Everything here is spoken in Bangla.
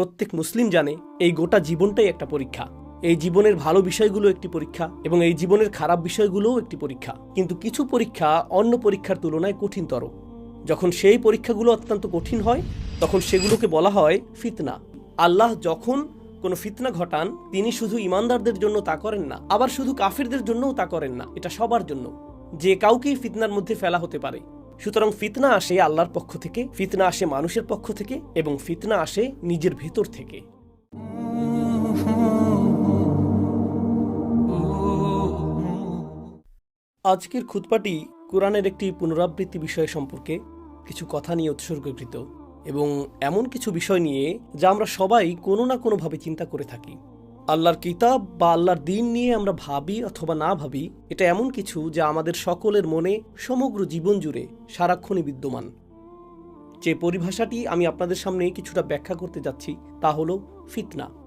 প্রত্যেক মুসলিম জানে এই গোটা জীবনটাই একটা পরীক্ষা। এই জীবনের ভালো বিষয়গুলো একটি পরীক্ষা এবং এই জীবনের খারাপ বিষয়গুলোও একটি পরীক্ষা। কিন্তু কিছু পরীক্ষা অন্য পরীক্ষার তুলনায় কঠিনতর। যখন সেই পরীক্ষাগুলো অত্যন্ত কঠিন হয়, তখন সেগুলোকে বলা হয় ফিতনা। আল্লাহ যখন কোনো ফিতনা ঘটান, তিনি শুধু ইমানদারদের জন্য তা করেন না, আবার শুধু কাফিরদের জন্যও তা করেন না। এটা সবার জন্য। যে কাউকেই ফিতনার মধ্যে ফেলা হতে পারে। সুতরাং ফিতনা আসে আল্লাহর পক্ষ থেকে, ফিতনা আসে মানুষের পক্ষ থেকে এবং ফিতনা আসে নিজের ভেতর থেকে। আজকের খুতপাটি কোরআনের একটি পুনরাবৃত্তি বিষয় সম্পর্কে কিছু কথা নিয়ে উৎসর্গকৃত এবং এমন কিছু বিষয় নিয়ে যা আমরা সবাই কোনো না কোনোভাবে চিন্তা করে থাকি। আল্লাহর কিতাব বা আল্লাহর দিন নিয়ে আমরা ভাবি অথবা না ভাবি, এটা এমন কিছু যা আমাদের সকলের মনে সমগ্র জীবন জুড়ে সারাক্ষণই বিদ্যমান। যে পরিভাষাটি আমি আপনাদের সামনে কিছুটা ব্যাখ্যা করতে যাচ্ছি, তা হলো ফিতনা।